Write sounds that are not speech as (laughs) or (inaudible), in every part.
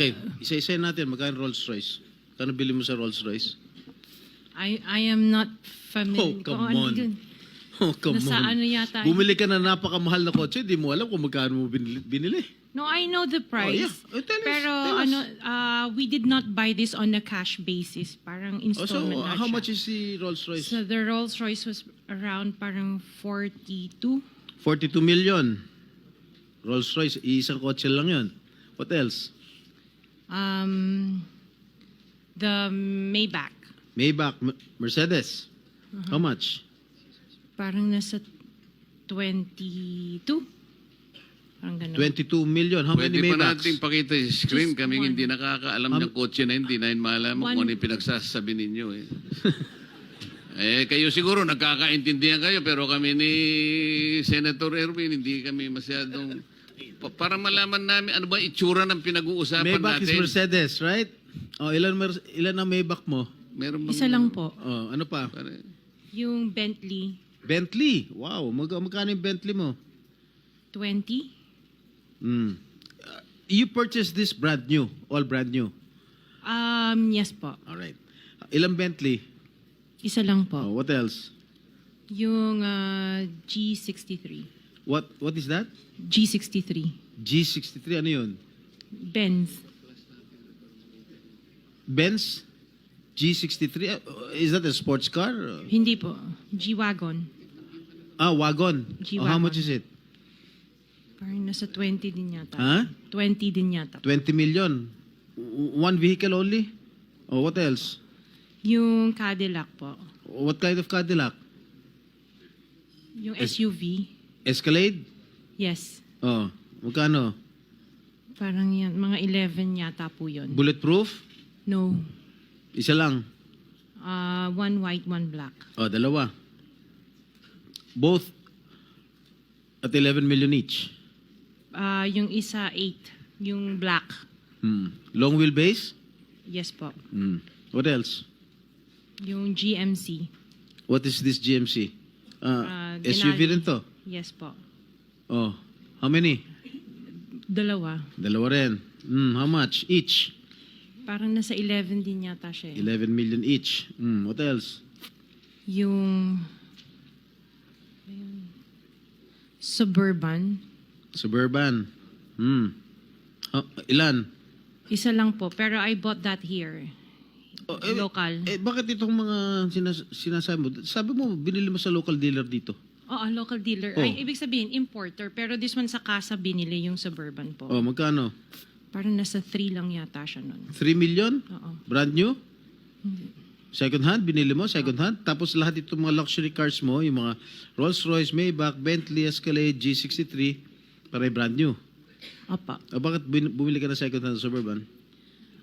Okay, isa-isa natin. Magkano Rolls Royce? Kano bili mo sa Rolls Royce? I, I am not familiar. Oh, come ano on. yun. (laughs) Oh, come Nasa on. ano yata. Bumili ka na napakamahal na kotse, di mo alam kung magkano mo binili. binili. No, I know the price. yeah. Oh, tell us, Pero tell us. ano, uh, we did not buy this on a cash basis. Parang Oh, so, installment na how siya. much is the Rolls Royce? So the Rolls Royce was around parang 42. 42 million. Rolls Royce, isang kotse lang yun. What else? Um, the Maybach. Maybach, M- Mercedes. Uh-huh. How much? Parang nasa 22. Parang ganun. 22 million. How Pwede many pa Maybachs? natin pakita yung screen. Just Kaming one. hindi nakakaalam Um, ng kotse na hindi na malaman One. kung ano yung pinagsasabi ninyo. Eh. (laughs) eh, kayo siguro nagkakaintindihan kayo pero kami ni Senator Erwin hindi kami masyadong... Pa- para malaman namin ano ba itsura ng pinag-uusapan Maybach is natin. Mercedes, right? Oh, ilan mer- ilan ang Maybach mo? Meron bang- Isa lang po. Oh, ano pa? Pare- Yung Bentley, Bentley. Wow, mag magkano yung Bentley mo? 20. Hmm. Uh, you purchased this brand new, all brand new. Um, yes po. All right. Ilang Bentley? Isa lang Oh, po. what else? Yung uh, G63. What what is that? G63. G63 ano 'yun? Benz. Benz G63 Uh, is that a sports car? Hindi po. G-Wagon. Ah, wagon. Oh, how G-Wagon. much is it? Parang nasa 20 din yata. Huh? 20 din yata. 20 million. W- One vehicle only? Oh, what else? Yung Cadillac po. What kind of Cadillac? Yung SUV. Escalade? Yes. Oh, magkano? Parang yan. Mga 11 yata po yun. Bulletproof? No. Isa lang. Uh, one white, one black. Oh, dalawa. Both at 11 million each. Uh, yung isa 8. Yung black. Hmm. Long wheelbase? Yes po. Hmm. What else? Yung GMC. What is this GMC? Uh, Ah, SUV Denali. rin to. Yes po. Oh, how many? Dalawa. Dalawa rin. Hmm, how much each? Parang nasa 11 din yata siya. eh. 11 million each. Hmm, what else? Yung ayun, Suburban. Suburban. Hmm. Ah, ilan? Isa lang po. Pero I bought that here. Oh, eh, Local. Eh, bakit itong mga sinas- sinasabi mo? Sabi mo, binili mo sa local dealer dito. Oo, local dealer. Oh. Ay, ibig sabihin, importer. Pero this one sa casa binili yung Suburban po. Oh, magkano? Parang nasa 3 lang yata siya nun. 3 million? Oo. Brand new? Second hand, binili mo, second hand. Tapos lahat itong mga luxury cars mo, yung mga Rolls Royce, Maybach, Bentley, Escalade, G63, para brand new. Opa. O bakit bumili ka ng second hand Suburban?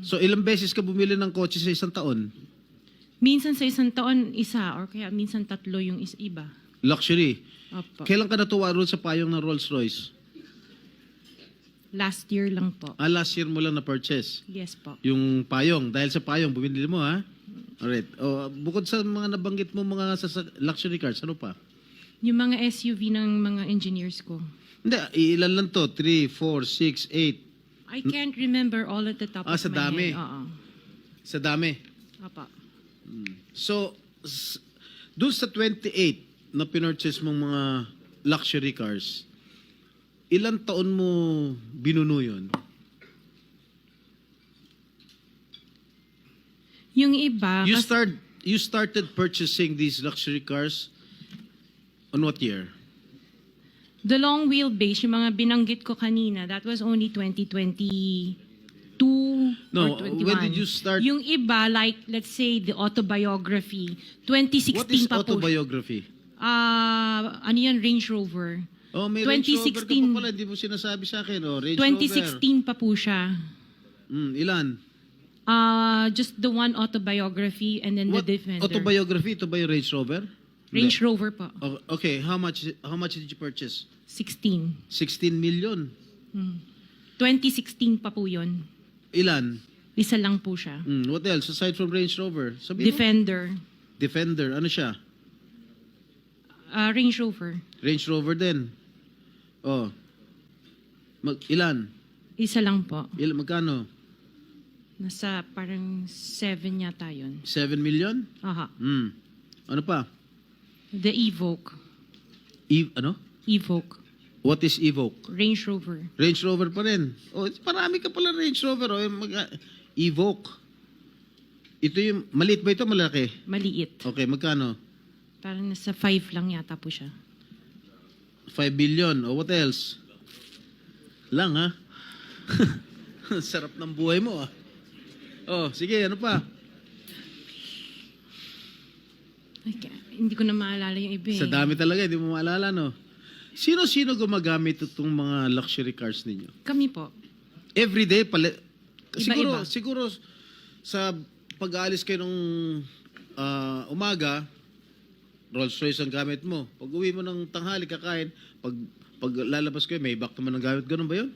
So ilang beses ka bumili ng kotse sa isang taon? Minsan sa isang taon, isa or kaya minsan tatlo yung is iba. Luxury. Opo. Kailan ka natuwa roon sa payong ng Rolls Royce? Last year lang po. Ah, last year mo lang na-purchase. Yes po. Yung payong. Dahil sa payong, bumili mo ha? Alright. Oh, bukod sa mga nabanggit mo mga sa, sa- luxury cars, ano pa? Yung mga SUV ng mga engineers ko. Hindi, ilan lang to? 3, 4, 6, 8. I can't remember all at the top Ah, of sa my dami. head. Oo. Sa dami. Opo. So, s- doon sa 28 na pinurchase mong mga luxury cars, ilang taon mo binuno yun? Yung iba, You kas- start you started purchasing these luxury cars on what year? The long wheelbase, yung mga binanggit ko kanina, that was only 2022 No, or 21. when did you start- Yung iba, like, let's say, the autobiography, 2016 What is pa po. autobiography? Ah, ano yan, Range Rover. Oh, may Range Rover ka 2016. pa pala, hindi mo sinasabi sa akin. Oh, Range 2016 pa po siya. Rover. Mm, ilan? Uh, just the one autobiography and then What the Defender. autobiography? Ito ba yung Range Rover? Range. Rover po. O- Okay, how much how much did you purchase? 16. 16 million. 2016 pa po yun. Ilan? Isa lang po siya. Mm, what else aside from Range Rover? Sabi mo? Defender. Defender. Ano siya? Uh, Range Rover. Range Rover din. Oh. Mag, ilan? Isa lang po. Ilan magkano? Nasa parang 7 yata yun. 7 million? Aha. Hmm. Ano pa? The Evoque. E, ano? Evoque. What is Evoque? Range Rover. Range Rover pa rin. Oh, marami ka pala Range Rover. Oh. Mag- Evoque. Ito yung, maliit ba ito? Malaki? Maliit. Okay, magkano? Parang nasa 5 lang yata po siya. 5 billion. O what else? Lang ha? (laughs) Sarap ng buhay mo ah. Oh, sige, ano pa? Okay. Hindi ko na maalala yung iba eh. Sa dami talaga, hindi mo maalala, no? Sino-sino gumagamit itong mga luxury cars ninyo? Kami po. Every day, pala... Siguro, Iba-iba. siguro sa pag-aalis kayo ng ah, umaga, Rolls Royce ang gamit mo. Pag uwi mo ng tanghali, kakain, pag, pag lalabas kayo, may back naman ang gamit. Ganun ba yun?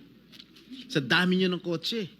Sa dami nyo ng kotse.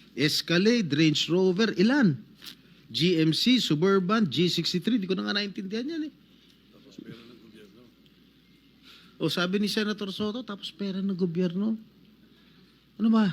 Escalade, Range Rover, ilan? GMC, Suburban, G63, di ko na nga naintindihan yan eh. O sabi ni Senator Soto, tapos pera ng gobyerno. Ano ba?